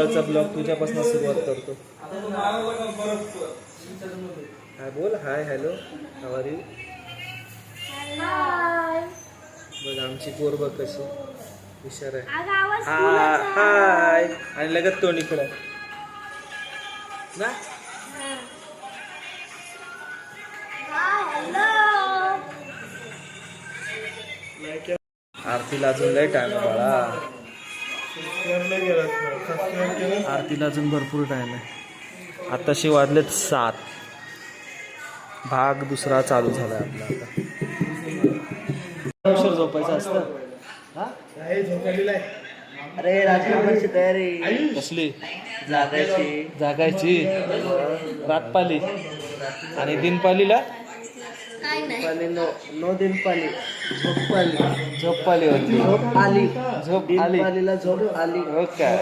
सकाळचा ब्लॉग तुझ्यापासून सुरुवात करतो. हाय बोल. Hi hello. हवारी हाय बघ आमची पोर बघ कशी. हुशार आहे. हाय. आणि लगेच तोंड इकडं. ना? हाय हॅलो आरतीला अजून लय टाइम बाळा. आरतीला अजून भरपूर टाइम आहे. आताशी वाजलेत सात. भाग दुसरा चालू झालाय आपला आता. उशीर झोपायचं असतं? हा? अरे राजीनामाची तयारी. कसली? जागायची. जागायची? रातपाली. आणि दिनपालीला? काय नाही. पाली नो नो झोप झोपपाली होती. झोप आली झोप आली. पालीला झोप आली. हो काय?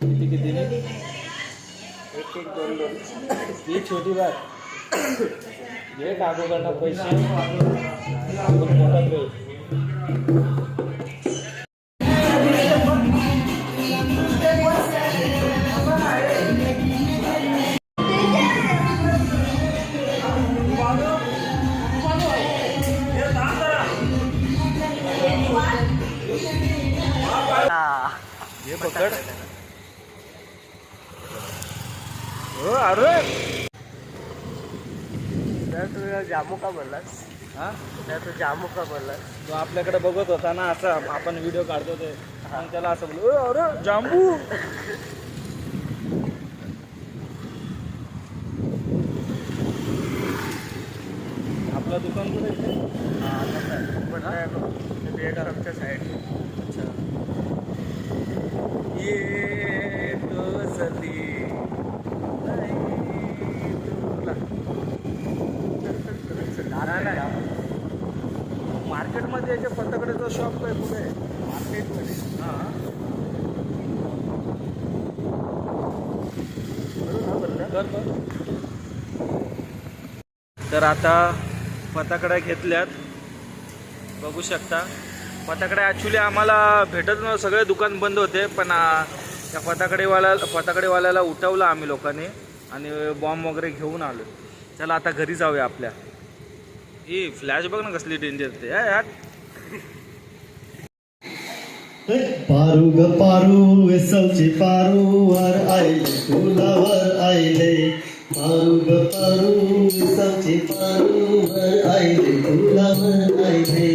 किती किती एक एक दोन दोन. ही छोटी बात घे कागोकडनं पैसे. आपण मोठा जामू का बोललास? हा? त्या तू जामू का बोललास? तो आपल्याकडे बघत होता ना असं आपण व्हिडिओ काढतो ते. आणि त्याला असं बोलू "ओ, अरे जांबू आपलं दुकान कुठे आहे? पण बेडच्या साईड ये तो सली मार्केटमध्ये याच्या पत्ताकडेचा पुढे. मार्केटमध्ये हां तर आता पताकड्या घेतल्यात. बघू शकता. फटाकडे ॲक्च्युली आम्हाला भेटत नव्हतं. सगळे दुकान बंद होते पण त्या पताकडेवाला पताकडेवाल्याला उठवलं आम्ही लोकांनी आणि बॉम्ब वगैरे घेऊन आलो. चला आता घरी जाऊया आपल्या. ही फ्लॅश बघ ना कसली डेंजर ते. या यार. पारू ग पारू वेसलची पारूवर आईले फुलावर आईले पारू ग पारू वेसलची पारूवर आईले फुलावर आईले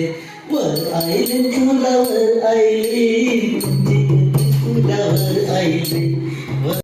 वर आईले फुलावर आईले फुलावर आईले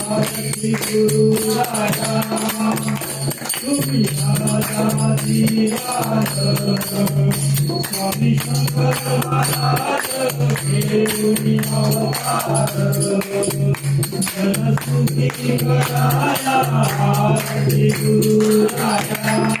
गुरु राजा तुम्ही राजाजी स्वामी शंकर महाराज घेऊनी अवतार जनसुखी कराया गुरु राजा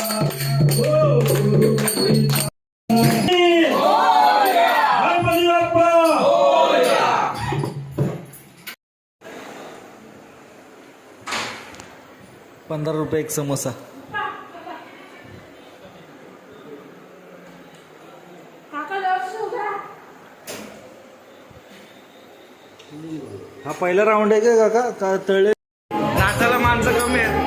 रुपये एक समोसा. हा पहिला राऊंड आहे का काका? का तळे नाचायला माणसं कमी आहेत.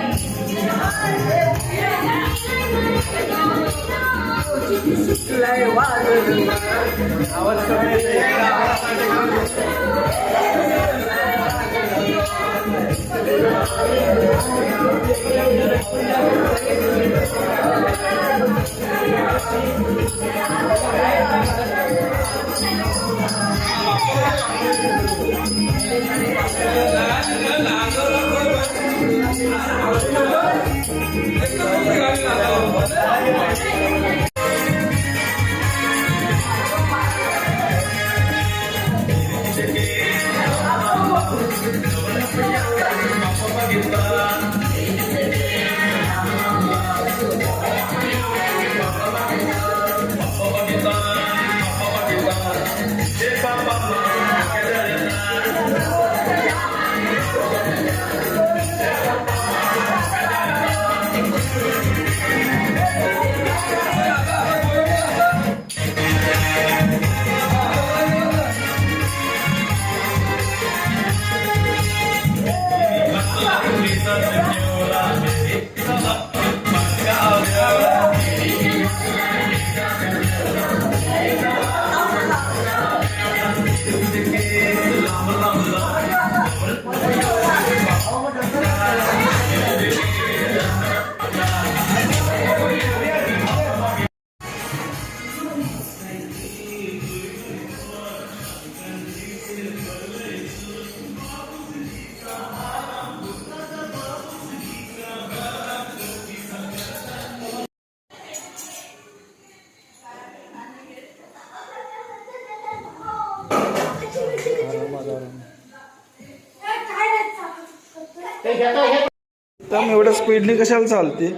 एकदम एवढ्या स्पीडने कशाला चालते?